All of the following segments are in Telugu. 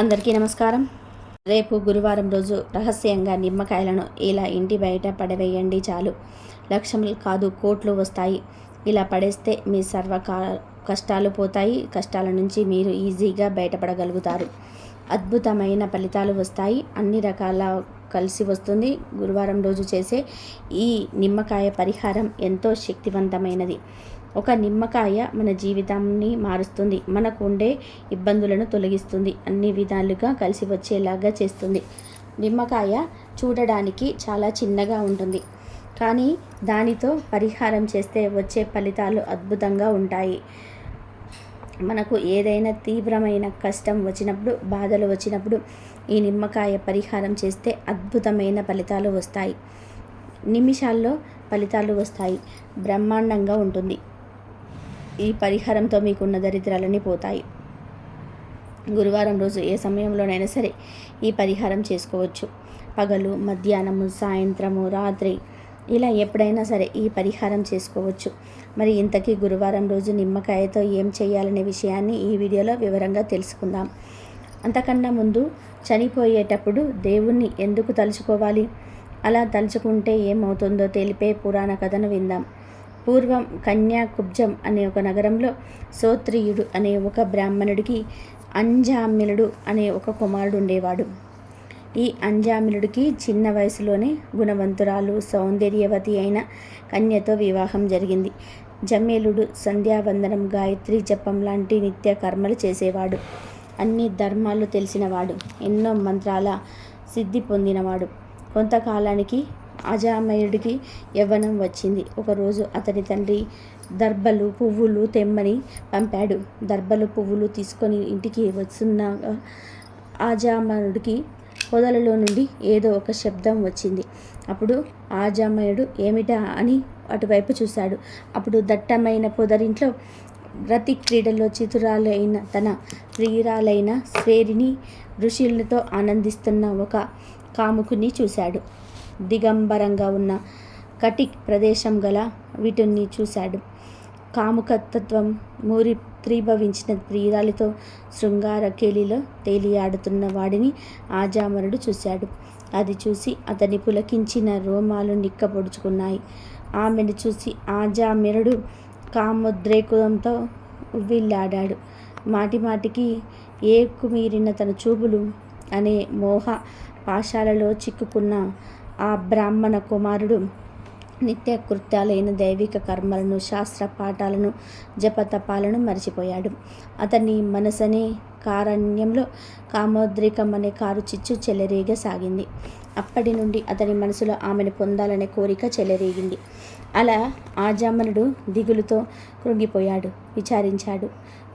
అందరికీ నమస్కారం. రేపు గురువారం రోజు రహస్యంగా నిమ్మకాయలను ఇలా ఇంటి బయట పడవేయండి చాలు. లక్షలు కాదు కోట్లు వస్తాయి. ఇలా పడేస్తే మీ సర్వకా కష్టాలు పోతాయి. కష్టాల నుంచి మీరు ఈజీగా బయటపడగలుగుతారు. అద్భుతమైన ఫలితాలు వస్తాయి. అన్ని రకాల కలిసి వస్తుంది. గురువారం రోజు చేసే ఈ నిమ్మకాయ పరిహారం ఎంతో శక్తివంతమైనది. ఒక నిమ్మకాయ మన జీవితాన్ని మారుస్తుంది. మనకు ఉండే ఇబ్బందులను తొలగిస్తుంది. అన్ని విధాలుగా కలిసి వచ్చేలాగా చేస్తుంది. నిమ్మకాయ చూడడానికి చాలా చిన్నగా ఉంటుంది. కానీ దానితో పరిహారం చేస్తే వచ్చే ఫలితాలు అద్భుతంగా ఉంటాయి. మనకు ఏదైనా తీవ్రమైన కష్టం వచ్చినప్పుడు బాధలు వచ్చినప్పుడు ఈ నిమ్మకాయ పరిహారం చేస్తే అద్భుతమైన ఫలితాలు వస్తాయి. నిమిషాల్లో ఫలితాలు వస్తాయి. బ్రహ్మాండంగా ఉంటుంది. ఈ పరిహారంతో మీకున్న దరిద్రాలన్నీ పోతాయి. గురువారం రోజు ఏ సమయంలోనైనా సరే ఈ పరిహారం చేసుకోవచ్చు. పగలు మధ్యాహ్నము సాయంత్రము రాత్రి ఇలా ఎప్పుడైనా సరే ఈ పరిహారం చేసుకోవచ్చు. మరి ఇంతకీ గురువారం రోజు నిమ్మకాయతో ఏం చేయాలనే విషయాన్ని ఈ వీడియోలో వివరంగా తెలుసుకుందాం. అంతకన్నా ముందు చనిపోయేటప్పుడు దేవుణ్ణి ఎందుకు తలుచుకోవాలి? అలా తలుచుకుంటే ఏమవుతుందో తెలిపే పురాణ కథను విందాం. పూర్వం కన్యాకుబ్జం అనే ఒక నగరంలో సోత్రియుడు అనే ఒక బ్రాహ్మణుడికి అంజామ్యులుడు అనే ఒక కుమారుడు ఉండేవాడు. ఈ అంజామిలుడికి చిన్న వయసులోనే గుణవంతురాలు సౌందర్యవతి అయిన కన్యతో వివాహం జరిగింది. జమేలుడు సంధ్యావందనం గాయత్రి జపం లాంటి నిత్య కర్మలు చేసేవాడు. అన్ని ధర్మాలు తెలిసినవాడు. ఎన్నో మంత్రాల సిద్ధి పొందినవాడు. కొంతకాలానికి అజామయుడికి యవ్వనం వచ్చింది. ఒకరోజు అతని తండ్రి దర్బలు పువ్వులు తెమ్మని పంపాడు. దర్బలు పువ్వులు తీసుకొని ఇంటికి వస్తున్నాగా ఆజామయుడికి పొదలలో నుండి ఏదో ఒక శబ్దం వచ్చింది. అప్పుడు ఆజామయుడు ఏమిటా అని అటువైపు చూశాడు. అప్పుడు దట్టమైన పొదరింట్లో రతి క్రీడలో చితురాలైన తన ప్రియురాలైన స్వేరిని ఋషులతో ఆనందిస్తున్న ఒక కాముకుని చూశాడు. దిగంబరంగా ఉన్న కటిక్ ప్రదేశం గల వీటిని చూశాడు. కాముకతత్వం మూరి త్రీభవించిన ప్రియురాలితో శృంగార కేలిలో తేలియాడుతున్న వాడిని ఆజామరుడు చూశాడు. అది చూసి అతని పులకించిన రోమాలు నిక్కపొడుచుకున్నాయి ఆమెను చూసి ఆజామిరుడు కామోద్రేకంతో ఉవ్విల్లాడాడు. మాటి మాటికి ఏకుమీరిన తన చూపులు అనే మోహ పాశాలలో చిక్కుకున్న ఆ బ్రాహ్మణ కుమారుడు నిత్య కృత్యాలైన దైవిక కర్మలను శాస్త్ర పాఠాలను జపతపాలను మరిచిపోయాడు. అతని మనసనే కారణ్యంలో కామోద్రికం అనే కారు చిచ్చు చెలరేగసాగింది అప్పటి నుండి అతని మనసులో ఆమెను పొందాలనే కోరిక చెలరేగింది. అలా ఆజామనుడు దిగులుతో కృంగిపోయాడు విచారించాడు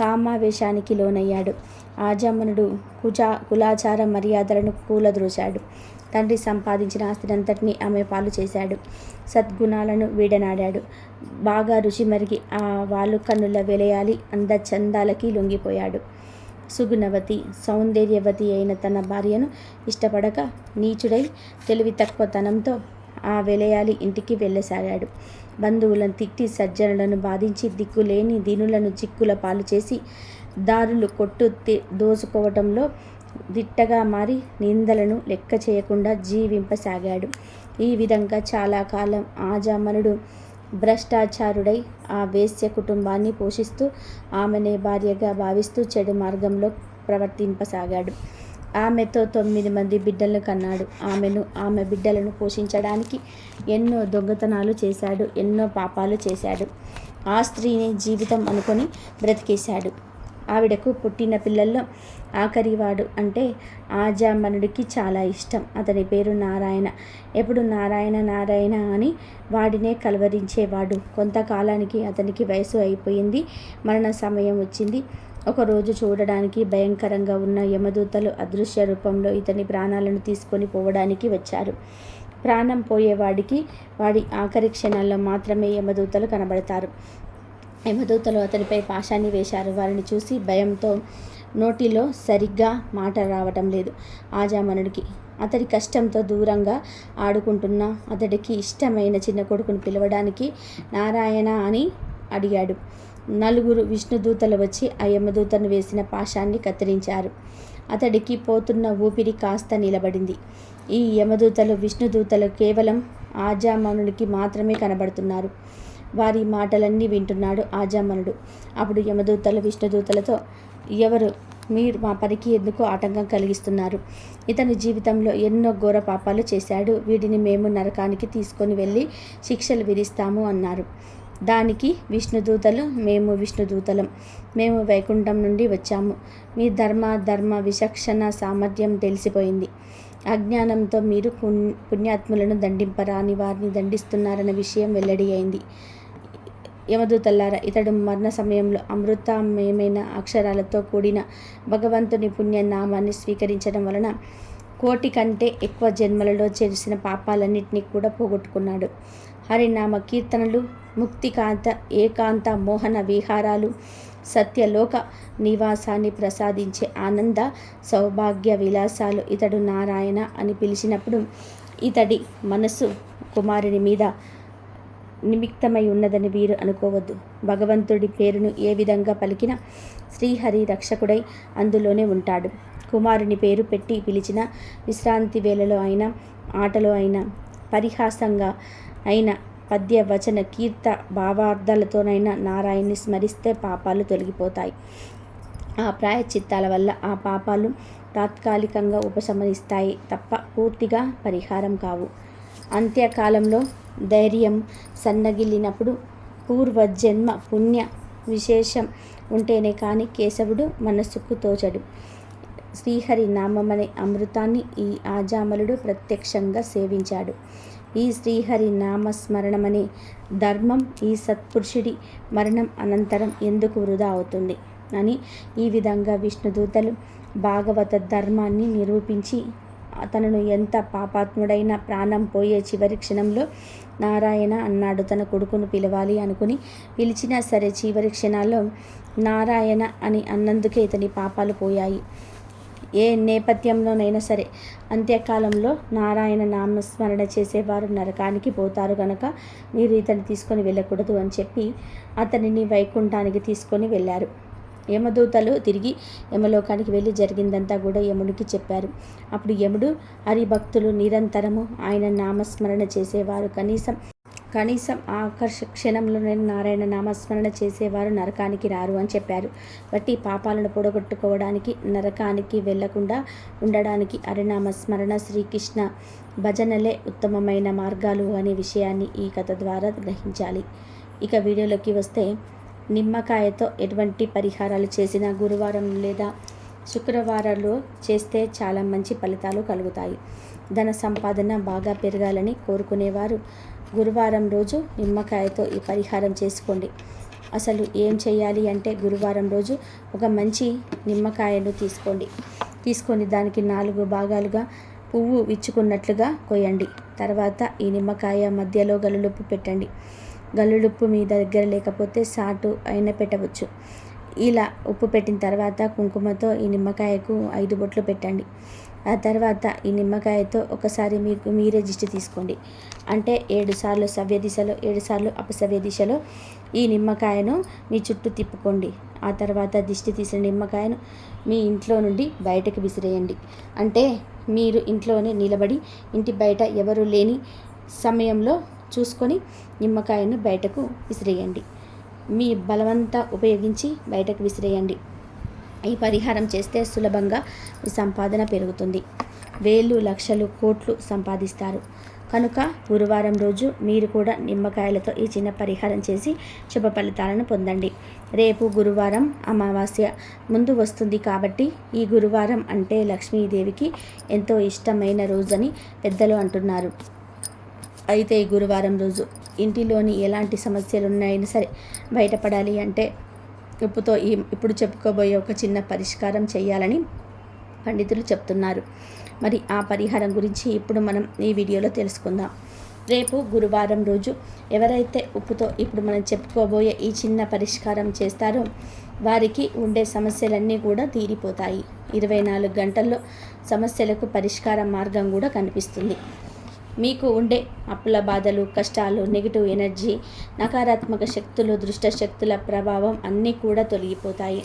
కామావేశానికి లోనయ్యాడు. ఆజామనుడు కుజా కులాచార మర్యాదలను కూలద్రోశాడు. తండ్రి సంపాదించిన ఆస్తినంతటినీ ఆమె పాలు చేశాడు. సద్గుణాలను వీడనాడాడు. బాగా రుచి మరిగి ఆ వాళ్ళు కన్నుల వెలయాలి అందచందాలకి లొంగిపోయాడు. సుగుణవతి సౌందర్యవతి అయిన తన భార్యను ఇష్టపడక నీచుడై తెలివి తక్కువతనంతో ఆ వెలయాలి ఇంటికి వెళ్ళసాగాడు. బంధువులను తిట్టి సజ్జనులను బాధించి దిక్కులేని దీనులను చిక్కుల పాలు చేసి దారులు కొట్టు దోసుకోవటంలో దిట్టగా మారి నిందలను లెక్క చేయకుండా జీవింపసాగాడు. ఈ విధంగా చాలా కాలం ఆజామనుడు భ్రష్టాచారుడై ఆ వేశ్య కుటుంబాన్ని పోషిస్తూ ఆమెనే భార్యగా భావిస్తూ చెడు మార్గంలో ప్రవర్తింపసాగాడు. ఆమెతో తొమ్మిది మంది బిడ్డలను కన్నాడు. ఆమెను ఆమె బిడ్డలను పోషించడానికి ఎన్నో దొంగతనాలు చేశాడు ఎన్నో పాపాలు చేశాడు. ఆ స్త్రీని జీవితం అనుకొని బ్రతికేశాడు. ఆవిడకు పుట్టిన పిల్లల్లో ఆఖరివాడు అంటే ఆజామనుడికి చాలా ఇష్టం. అతని పేరు నారాయణ. ఎప్పుడు నారాయణ నారాయణ అని వాడినే కలవరించేవాడు. కొంతకాలానికి అతనికి వయసు అయిపోయింది. మరణ సమయం వచ్చింది. ఒకరోజు చూడడానికి భయంకరంగా ఉన్న యమదూతలు అదృశ్య రూపంలో ఇతని ప్రాణాలను తీసుకొని పోవడానికి వచ్చారు. ప్రాణం పోయేవాడికి వాడి ఆఖరి క్షణాల్లో మాత్రమే యమదూతలు కనబడతారు. యమదూతలు అతనిపై పాశాన్ని వేశారు. వారిని చూసి భయంతో నోటిలో సరిగ్గా మాట రావటం లేదు. ఆజామనుడికి అతడి కష్టంతో దూరంగా ఆడుకుంటున్న అతడికి ఇష్టమైన చిన్న కొడుకును పిలవడానికి నారాయణ అని అడిగాడు. నలుగురు విష్ణుదూతలు వచ్చి ఆ యమదూతను వేసిన పాశాన్ని కత్తిరించారు. అతడికి పోతున్న ఊపిరి కాస్త నిలబడింది. ఈ యమదూతలు విష్ణుదూతలు కేవలం ఆజామనుడికి మాత్రమే కనబడుతున్నారు. వారి మాటలన్నీ వింటున్నాడు ఆజామనుడు. అప్పుడు యమదూతలు విష్ణుదూతలతో ఎవరు? మీరు మా పనికి ఎందుకు ఆటంకం కలిగిస్తున్నారు? ఇతని జీవితంలో ఎన్నో ఘోర పాపాలు చేశాడు. వీటిని మేము నరకానికి తీసుకొని వెళ్ళి శిక్షలు విధిస్తాము అన్నారు. దానికి విష్ణుదూతలు మేము విష్ణుదూతలం. మేము వైకుంఠం నుండి వచ్చాము. మీ ధర్మ ధర్మ విచక్షణ సామర్థ్యం తెలిసిపోయింది. అజ్ఞానంతో మీరు పుణ్యాత్ములను దండింపరాని వారిని దండిస్తున్నారన్న విషయం వెల్లడి అయింది. యమదూతల్లారా ఇతడు మరణ సమయంలో అమృతమయమైన అక్షరాలతో కూడిన భగవంతుని పుణ్యనామాన్ని స్వీకరించడం వలన కోటి కంటే ఎక్కువ జన్మలలో చేసిన పాపాలన్నింటినీ కూడా పోగొట్టుకున్నాడు. హరినామ కీర్తనలు ముక్తికాంత ఏకాంత మోహన విహారాలు సత్యలోక నివాసాన్ని ప్రసాదించే ఆనంద సౌభాగ్య విలాసాలు ఇతడు నారాయణ అని పిలిచినప్పుడు ఇతడి మనస్సు కుమారుని మీద నిమిత్తమై ఉన్నదని వీరు అనుకోవద్దు. భగవంతుడి పేరును ఏ విధంగా పలికినా శ్రీహరి రక్షకుడై అందులోనే ఉంటాడు. కుమారుని పేరు పెట్టి పిలిచిన విశ్రాంతి వేళలో అయినా ఆటలో అయినా పరిహాసంగా అయిన పద్య వచన కీర్త భావార్థాలతోనైనా నారాయణ్ణి స్మరిస్తే పాపాలు తొలగిపోతాయి. ఆ ప్రాయచిత్తాల వల్ల ఆ పాపాలు తాత్కాలికంగా ఉపశమనిస్తాయి తప్ప పూర్తిగా పరిహారం కావు. అంత్యకాలంలో ధైర్యం సన్నగిల్లినప్పుడు పూర్వజన్మ పుణ్య విశేషం ఉంటేనే కానీ కేశవుడు మనస్సుకు తోచడు. శ్రీహరి నామమనే అమృతాన్ని ఈ ఆజామలుడు ప్రత్యక్షంగా సేవించాడు. ఈ శ్రీహరి నామస్మరణమనే ధర్మం ఈ సత్పురుషుడి మరణం అనంతరం ఎందుకు వృధా అవుతుంది? అని ఈ విధంగా విష్ణుదూతలు భాగవత ధర్మాన్ని నిరూపించి తనను ఎంత పాపాత్ముడైన ప్రాణం పోయే చివరి క్షణంలో నారాయణ అన్నాడు తన కొడుకును పిలవాలి అనుకుని. పిలిచినా సరే చివరి క్షణాల్లో నారాయణ అని అన్నందుకే ఇతని పాపాలు పోయాయి. ఏ నేపథ్యంలోనైనా సరే అంత్యకాలంలో నారాయణ నామస్మరణ చేసేవారు నరకానికి పోతారు గనక మీరు ఇతన్ని తీసుకొని వెళ్ళకూడదు అని చెప్పి అతనిని వైకుంఠానికి తీసుకొని వెళ్ళారు. యమదూతలు తిరిగి యమలోకానికి వెళ్ళి జరిగిందంతా కూడా యముడికి చెప్పారు. అప్పుడు యముడు హరిభక్తులు నిరంతరము ఆయన నామస్మరణ చేసేవారు. కనీసం కనీసం ఆకర్ష క్షణంలోనే నారాయణ నామస్మరణ చేసేవారు నరకానికి రారు అని చెప్పారు. బట్టి పాపాలను పొడగొట్టుకోవడానికి నరకానికి వెళ్ళకుండా ఉండడానికి హరినామస్మరణ శ్రీకృష్ణ భజనలే ఉత్తమమైన మార్గాలు అనే విషయాన్ని ఈ కథ ద్వారా గ్రహించాలి. ఇక వీడియోలోకి వస్తే నిమ్మకాయతో ఎటువంటి పరిహారాలు చేసినా గురువారం లేదా శుక్రవారాలు చేస్తే చాలా మంచి ఫలితాలు కలుగుతాయి. ధన సంపాదన బాగా పెరగాలని కోరుకునేవారు. గురువారం రోజు నిమ్మకాయతో ఈ పరిహారం చేసుకోండి. అసలు ఏం చేయాలి అంటే గురువారం రోజు ఒక మంచి నిమ్మకాయను తీసుకోండి. తీసుకొని దానికి నాలుగు భాగాలుగా పువ్వు విచ్చుకున్నట్లుగా కొయ్యండి తర్వాత ఈ నిమ్మకాయ మధ్యలో గలులుప్పు పెట్టండి. గల్లుడుప్పు మీ దగ్గర లేకపోతే సాటు అయినా పెట్టవచ్చు. ఇలా ఉప్పు పెట్టిన తర్వాత కుంకుమతో ఈ నిమ్మకాయకు ఐదు బొట్లు పెట్టండి. ఆ తర్వాత ఈ నిమ్మకాయతో ఒకసారి మీకు మీరే దిష్టి తీసుకోండి. అంటే ఏడు సార్లు సవ్య దిశలో ఏడు సార్లు అపసవ్య దిశలో ఈ నిమ్మకాయను మీ చుట్టూ తిప్పుకోండి. ఆ తర్వాత దిష్టి తీసిన నిమ్మకాయను మీ ఇంట్లో నుండి బయటకు విసిరేయండి. అంటే మీరు ఇంట్లోనే నిలబడి ఇంటి బయట ఎవరు లేని సమయంలో చూసుకొని నిమ్మకాయను బయటకు విసిరేయండి. మీ బలవంతా ఉపయోగించి బయటకు విసిరేయండి. ఈ పరిహారం చేస్తే సులభంగా మీ సంపాదన పెరుగుతుంది. వేలు లక్షలు కోట్లు సంపాదిస్తారు. కనుక గురువారం రోజు మీరు కూడా నిమ్మకాయలతో ఈ చిన్న పరిహారం చేసి శుభ ఫలితాలను పొందండి. రేపు గురువారం అమావాస్య ముందు వస్తుంది కాబట్టి ఈ గురువారం అంటే లక్ష్మీదేవికి ఎంతో ఇష్టమైన రోజని పెద్దలు అంటున్నారు. అయితే ఈ గురువారం రోజు ఇంటిలోని ఎలాంటి సమస్యలు ఉన్నాయని సరే బయటపడాలి అంటే ఉప్పుతో ఈ ఇప్పుడు చెప్పుకోబోయే ఒక చిన్న పరిష్కారం చేయాలని పండితులు చెప్తున్నారు. మరి ఆ పరిహారం గురించి ఇప్పుడు మనం ఈ వీడియోలో తెలుసుకుందాం. రేపు గురువారం రోజు ఎవరైతే ఉప్పుతో ఇప్పుడు మనం చెప్పుకోబోయే ఈ చిన్న పరిష్కారం చేస్తారో వారికి ఉండే సమస్యలన్నీ కూడా తీరిపోతాయి. ఇరవై నాలుగు గంటల్లో సమస్యలకు పరిష్కార మార్గం కూడా కనిపిస్తుంది. మీకు ఉండే అప్పుల బాధలు కష్టాలు నెగిటివ్ ఎనర్జీ నకారాత్మక శక్తులు దృష్ట శక్తుల ప్రభావం అన్నీ కూడా తొలగిపోతాయి.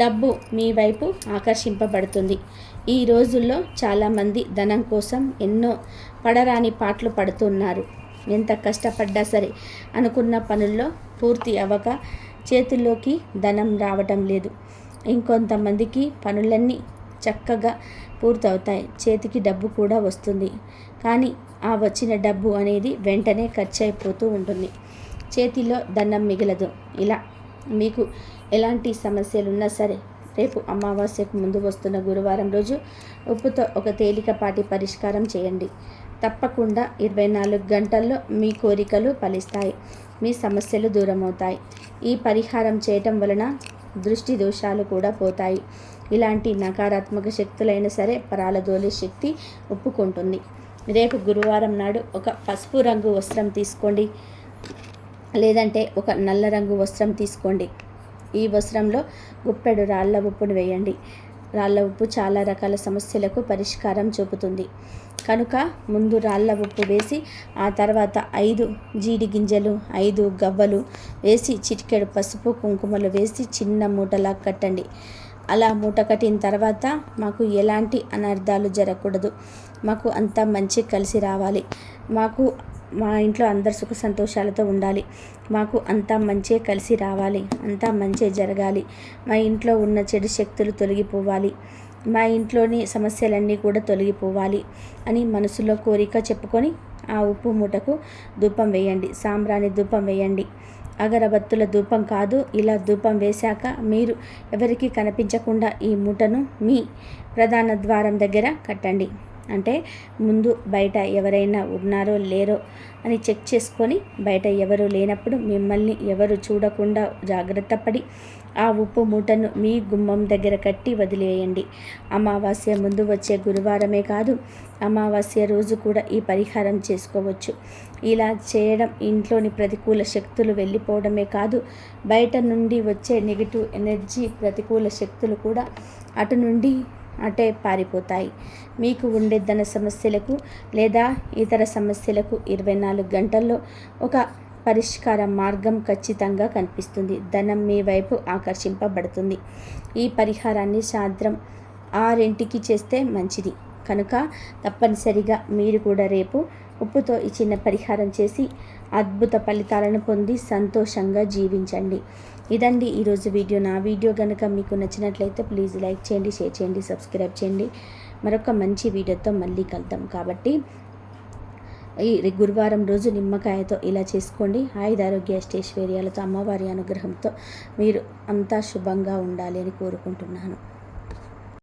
డబ్బు మీ వైపు ఆకర్షింపబడుతుంది. ఈ రోజుల్లో చాలామంది ధనం కోసం ఎన్నో పడరాని పాటలు పడుతున్నారు. ఎంత కష్టపడ్డా సరే అనుకున్న పనుల్లో పూర్తి అవ్వక చేతుల్లోకి ధనం రావటం లేదు. ఇంకొంతమందికి పనులన్నీ చక్కగా పూర్తవుతాయి. చేతికి డబ్బు కూడా వస్తుంది. కానీ ఆ వచ్చిన డబ్బు అనేది వెంటనే ఖర్చు అయిపోతూ ఉంటుంది. చేతిలో దండం మిగలదు. ఇలా మీకు ఎలాంటి సమస్యలు ఉన్నా సరే రేపు అమావాస్యకు ముందు వస్తున్న గురువారం రోజు ఉప్పుతో ఒక తేలికపాటి పరిష్కారం చేయండి. తప్పకుండా ఇరవై నాలుగు గంటల్లో మీ కోరికలు ఫలిస్తాయి. మీ సమస్యలు దూరమవుతాయి. ఈ పరిహారం చేయటం వలన దృష్టి దోషాలు కూడా పోతాయి. ఇలాంటి నకారాత్మక శక్తులైనా సరే పరాలదోలే శక్తి ఒప్పుకుంటుంది. రేపు గురువారం నాడు ఒక పసుపు రంగు వస్త్రం తీసుకోండి. లేదంటే ఒక నల్ల రంగు వస్త్రం తీసుకోండి. ఈ వస్త్రంలో గుప్పెడు రాళ్ళ ఉప్పును వేయండి. రాళ్ళ ఉప్పు చాలా రకాల సమస్యలకు పరిష్కారం చూపుతుంది. కనుక ముందు రాళ్ళ ఉప్పు వేసి ఆ తర్వాత ఐదు జీడి గింజలు ఐదు గవ్వలు వేసి చిటికెడు పసుపు కుంకుమలు వేసి చిన్న మూటలా కట్టండి. అలా మూట కట్టిన తర్వాత మాకు ఎలాంటి అనర్థాలు జరగకూడదు. మాకు అంతా మంచి కలిసి రావాలి. మాకు మా ఇంట్లో అందరు సుఖ సంతోషాలతో ఉండాలి. మాకు అంతా మంచి కలిసి రావాలి. అంతా మంచి జరగాలి. మా ఇంట్లో ఉన్న చెడు శక్తులు తొలగిపోవాలి. మా ఇంట్లోని సమస్యలన్నీ కూడా తొలగిపోవాలి అని మనసులో కోరిక చెప్పుకొని ఆ ఉప్పు మూటకు ధూపం వేయండి. సాంబ్రాణి ధూపం వేయండి. అగరబత్తుల ధూపం కాదు ఇలా ధూపం వేశాక మీరు ఎవరికీ కనిపించకుండా ఈ మూటను మీ ప్రధాన ద్వారం దగ్గర కట్టండి. అంటే ముందు బయట ఎవరైనా ఉన్నారో లేరో అని చెక్ చేసుకొని బయట ఎవరు లేనప్పుడు మిమ్మల్ని ఎవరు చూడకుండా జాగ్రత్త పడి ఆ ఉప్పు మూటను మీ గుమ్మం దగ్గర కట్టి వదిలేయండి. అమావాస్య ముందు వచ్చే గురువారమే కాదు అమావాస్య రోజు కూడా ఈ పరిహారం చేసుకోవచ్చు. ఇలా చేయడం ఇంట్లోని ప్రతికూల శక్తులు వెళ్ళిపోవడమే కాదు బయట నుండి వచ్చే నెగిటివ్ ఎనర్జీ ప్రతికూల శక్తులు కూడా అటు నుండి అటే పారిపోతాయి. మీకు ఉండే ధన సమస్యలకు లేదా ఇతర సమస్యలకు ఇరవై నాలుగు గంటల్లో ఒక పరిష్కార మార్గం ఖచ్చితంగా కనిపిస్తుంది. ధనం మీ వైపు ఆకర్షింపబడుతుంది. ఈ పరిహారాన్ని సాయంత్రం ఆరింటికి చేస్తే మంచిది. కనుక తప్పనిసరిగా మీరు కూడా రేపు ఉప్పుతో ఈ చిన్న పరిహారం చేసి అద్భుత ఫలితాలను పొంది సంతోషంగా జీవించండి. ఇదండి ఈరోజు వీడియో. నా వీడియో కనుక మీకు నచ్చినట్లయితే ప్లీజ్ లైక్ చేయండి షేర్ చేయండి సబ్స్క్రైబ్ చేయండి. మరొక మంచి వీడియోతో మళ్ళీ కలుద్దాం. కాబట్టి ఈ గురువారం రోజు నిమ్మకాయతో ఇలా చేసుకోండి. ఆయుధారోగ్య అష్టేశ్వర్యాలతో అమ్మవారి అనుగ్రహంతో మీరు అంతా శుభంగా ఉండాలి అని కోరుకుంటున్నాను.